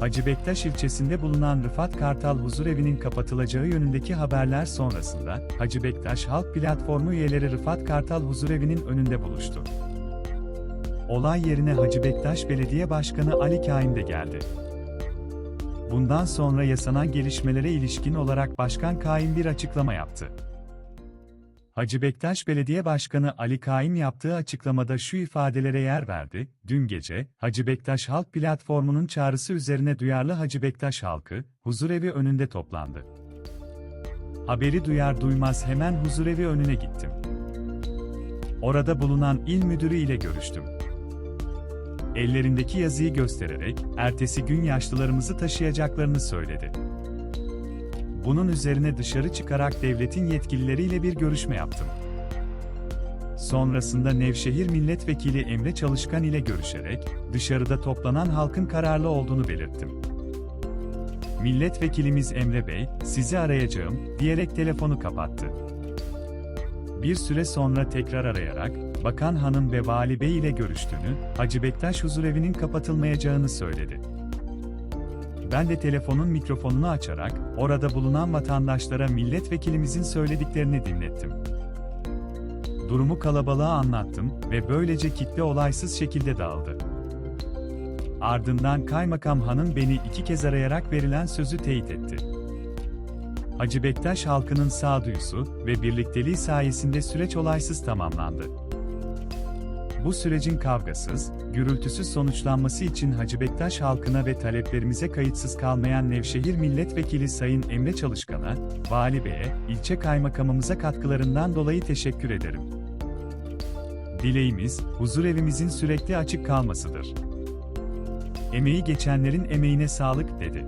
Hacı Bektaş ilçesinde bulunan Rıfat Kartal Huzurevi'nin kapatılacağı yönündeki haberler sonrasında, Hacı Bektaş Halk Platformu üyeleri Rıfat Kartal Huzurevi'nin önünde buluştu. Olay yerine Hacı Bektaş Belediye Başkanı Ali Kaim de geldi. Bundan sonra yaşanan gelişmelere ilişkin olarak Başkan Kaim bir açıklama yaptı. Hacı Bektaş Belediye Başkanı Ali Kaim yaptığı açıklamada şu ifadelere yer verdi, dün gece, Hacı Bektaş Halk Platformu'nun çağrısı üzerine duyarlı Hacı Bektaş halkı, huzurevi önünde toplandı. Haberi duyar duymaz hemen huzurevi önüne gittim. Orada bulunan il müdürü ile görüştüm. Ellerindeki yazıyı göstererek, ertesi gün yaşlılarımızı taşıyacaklarını söyledi. Bunun üzerine dışarı çıkarak devletin yetkilileriyle bir görüşme yaptım. Sonrasında Nevşehir Milletvekili Emre Çalışkan ile görüşerek, dışarıda toplanan halkın kararlı olduğunu belirttim. Milletvekilimiz Emre Bey, sizi arayacağım, diyerek telefonu kapattı. Bir süre sonra tekrar arayarak, Bakan Hanım ve Vali Bey ile görüştüğünü, Hacı Bektaş huzurevinin kapatılmayacağını söyledi. Ben de telefonun mikrofonunu açarak, orada bulunan vatandaşlara milletvekilimizin söylediklerini dinlettim. Durumu kalabalığa anlattım ve böylece kitle olaysız şekilde dağıldı. Ardından kaymakam hanım beni iki kez arayarak verilen sözü teyit etti. Hacı Bektaş halkının sağduyusu ve birlikteliği sayesinde süreç olaysız tamamlandı. Bu sürecin kavgasız, gürültüsüz sonuçlanması için Hacı Bektaş halkına ve taleplerimize kayıtsız kalmayan Nevşehir Milletvekili Sayın Emre Çalışkan'a, Vali Bey'e, ilçe kaymakamımıza katkılarından dolayı teşekkür ederim. Dileğimiz, huzur evimizin sürekli açık kalmasıdır. Emeği geçenlerin emeğine sağlık, dedi.